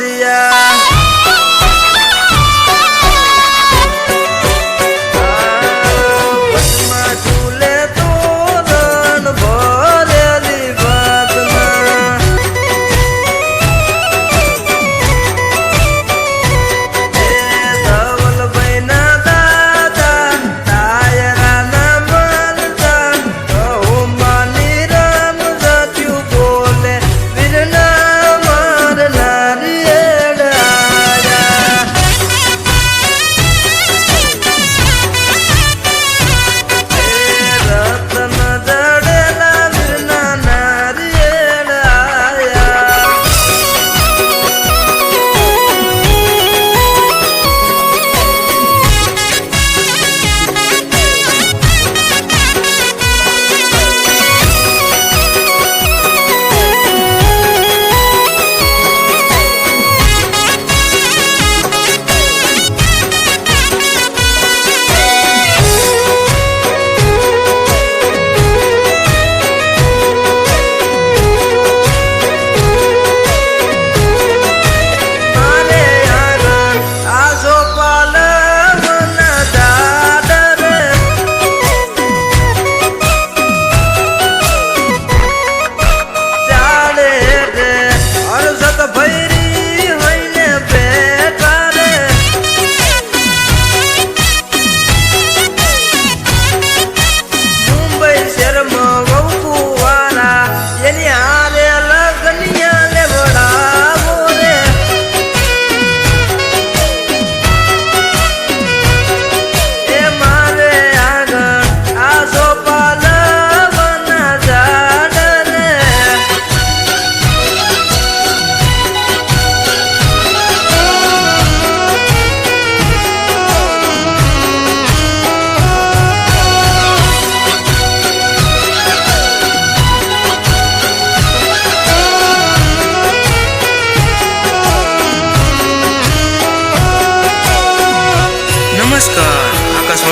দিয়া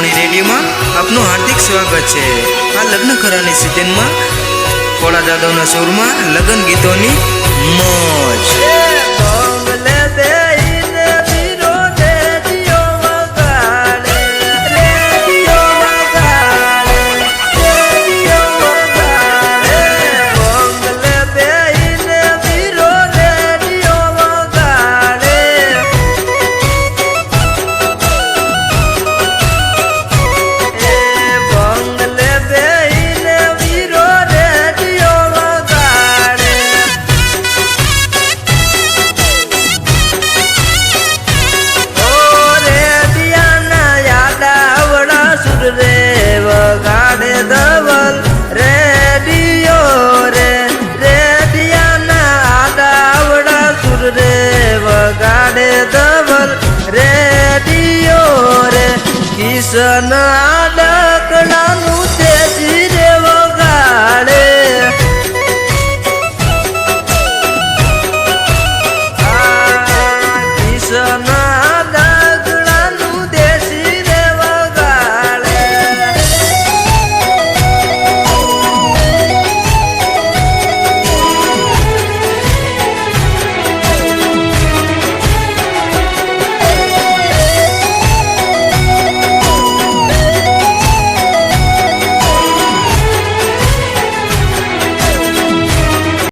સોની રેડિયોમાં આપનું હાર્દિક સ્વાગત છે. આ લગ્ન ખરાની સિઝનમાં ભોળા જાદવના સુરમાં લગ્ન ગીતોની મોજ. sana